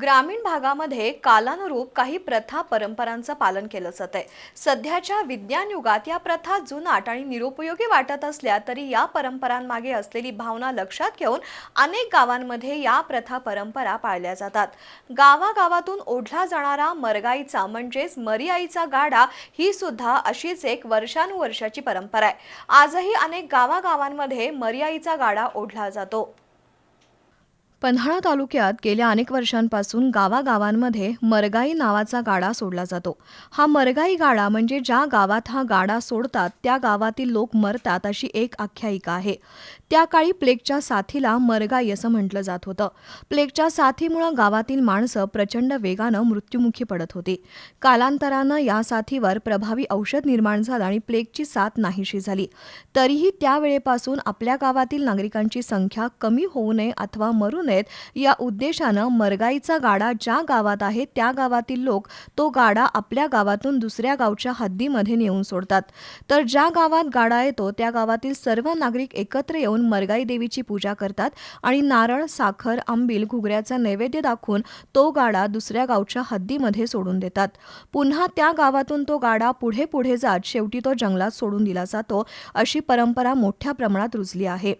ग्रामीण भागामध्ये कालानुरूप काही प्रथा परंपरांचं पालन केलं जात आहे सध्याच्या विज्ञान युगात या प्रथा जुनाट आणि निरुपयोगी वाटत असल्या तरी या परंपरांमागे असलेली भावना लक्षात घेऊन अनेक गावांमध्ये या प्रथा परंपरा पाळल्या जातात. गावागावातून ओढला जाणारा मरगाईचा म्हणजेच मरियाईचा गाडा ही सुद्धा अशीच एक वर्षानुवर्षाची परंपरा आहे. आजही अनेक गावागावांमध्ये मरियाईचा गाडा ओढला जातो. पन्हाळा तालुक्यात गेल्या अनेक वर्षांपासून गावागावांमध्ये मरगाई नावाचा गाडा सोडला जातो. हा मरगाई गाडा म्हणजे ज्या गावात हा गाडा सोडतात त्या गावातील लोक मरतात अशी एक आख्यायिका आहे. त्या काळी प्लेगच्या साथीला मरगाई असं म्हटलं जात होतं. प्लेगच्या साथीमुळं गावातील माणसं प्रचंड वेगानं मृत्युमुखी पडत होती. कालांतरानं या साथीवर प्रभावी औषध निर्माण झालं आणि प्लेगची साथ नाहीशी झाली. तरीही त्यावेळेपासून आपल्या गावातील नागरिकांची संख्या कमी होऊ नये अथवा मरू नये नयेत. या उद्देशानं मरगाईचा गाडा ज्या गावात आहे त्या गावातील लोक तो गाडा आपल्या गावातून दुसऱ्या गावच्या हद्दीमध्ये नेऊन सोडतात. तर ज्या गावात गाडा येतो त्या गावातील सर्व नागरिक एकत्र येऊन मरगाई देवीची पूजा करतात आणि नारळ साखर आंबील घुगऱ्याचा नैवेद्य दाखवून तो गाडा दुसऱ्या गावच्या हद्दीमध्ये सोडून देतात. पुन्हा त्या गावातून तो गाडा पुढे पुढे जात शेवटी तो जंगलात सोडून दिला जातो अशी परंपरा मोठ्या प्रमाणात रुजली आहे.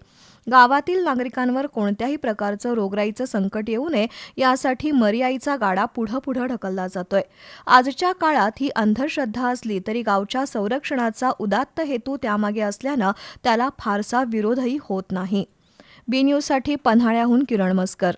गावातील नागरिकांवर कोणत्याही प्रकारचं रोगराईचं संकट येऊ नये यासाठी मर्याईचा गाडा पुढं पुढं ढकलला जातोय. आजच्या काळात ही अंधश्रद्धा असली तरी गावच्या संरक्षणाचा उदात्त हेतू त्यामागे असल्यानं त्याला फारसा विरोधही होत नाही. बी न्यूजसाठी पन्हाळ्याहून किरण मस्कर.